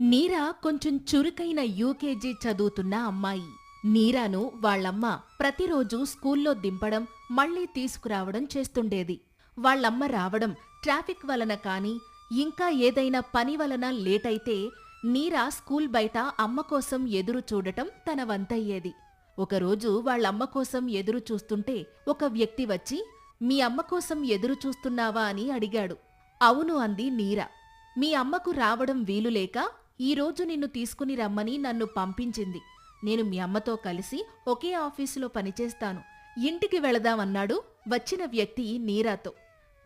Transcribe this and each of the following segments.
నీరా కొంచెం చురుకైన యూకేజీ చదువుతున్న అమ్మాయి. నీరాను వాళ్ళమ్మ ప్రతిరోజు స్కూల్లో దింపడం మళ్ళీ తీసుకురావడం చేస్తుండేది. వాళ్ళమ్మ రావడం ట్రాఫిక్ వలన కాని ఇంకా ఏదైనా పని వలన లేటైతే నీరా స్కూల్ బయట అమ్మ కోసం ఎదురు చూడటం తన వంతయ్యేది. ఒకరోజు వాళ్ళమ్మ కోసం ఎదురు చూస్తుంటే ఒక వ్యక్తి వచ్చి మీ అమ్మ కోసం ఎదురు చూస్తున్నావా? అని అడిగాడు. అవును అంది నీరా మీ అమ్మకు రావడం వీలులేక ఈరోజు నిన్ను తీసుకుని రమ్మని నన్ను పంపించింది. నేను మీ అమ్మతో కలిసి ఒకే ఆఫీసులో పనిచేస్తాను. ఇంటికి వెళదామన్నాడు వచ్చిన వ్యక్తి నీరాతో.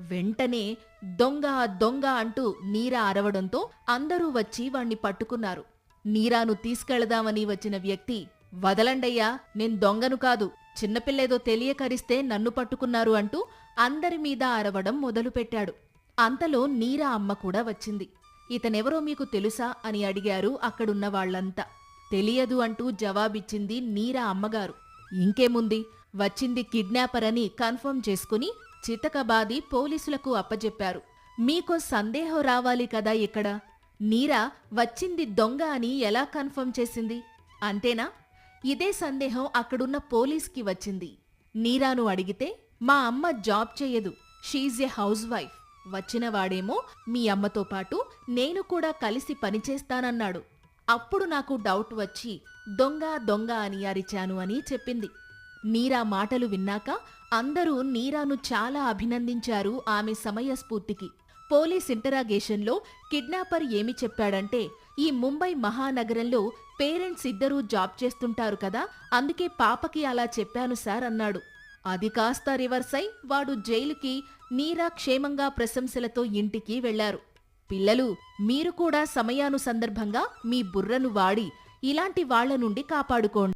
వెంటనే దొంగ దొంగ అంటూ నీరా అరవడంతో అందరూ వచ్చి వాణ్ణి పట్టుకున్నారు. నీరాను తీసుకెళదామని వచ్చిన వ్యక్తి వదలండయ్యా నేను దొంగను కాదు చిన్నపిల్లేదో తెలియకరిస్తే నన్ను పట్టుకున్నారు అంటూ అందరి మీద అరవడం మొదలుపెట్టాడు. అంతలో నీరా అమ్మ కూడా వచ్చింది. ఇతనెవరో మీకు తెలుసా అని అడిగారు అక్కడున్న వాళ్ళంతా. తెలియదు అంటూ జవాబిచ్చింది నీరా అమ్మగారు. ఇంకేముంది? వచ్చింది కిడ్నాపర్ అని కన్ఫర్మ్ చేసుకుని చితకబాది పోలీసులకు అప్పజెప్పారు. మీకో సందేహం రావాలి కదా ఇక్కడ? నీరా వచ్చింది దొంగ అని ఎలా కన్ఫర్మ్ చేసింది? అంతేనా? ఇదే సందేహం అక్కడున్న పోలీస్కి వచ్చింది. నీరాను అడిగితే మా అమ్మ జాబ్ చేయదు. She's a housewife. వచ్చిన వాడేమో మీ అమ్మతో పాటు నేను కూడా కలిసి పనిచేస్తానన్నాడు. అప్పుడు నాకు డౌట్ వచ్చి దొంగ దొంగ అని అరిచాను అని చెప్పింది. నీరా మాటలు విన్నాక అందరూ నీరాను చాలా అభినందించారు ఆమె సమయస్ఫూర్తికి. పోలీస్ ఇంటరాగేషన్లో కిడ్నాపర్ ఏమి చెప్పాడంటే ఈ ముంబై మహానగరంలో పేరెంట్స్ ఇద్దరూ జాబ్ చేస్తుంటారు కదా అందుకే పాపకి అలా చెప్పాను సార్ అన్నాడు. అది కాస్త రివర్స్ అయి వాడు జైలుకి నీరా క్షేమంగా ప్రశంసలతో ఇంటికి వెళ్ళారు పిల్లలు మీరు కూడా సమయాను సందర్భంగా మీ బుర్రను వాడి ఇలాంటి వాళ్ళ నుండి కాపాడుకోండి.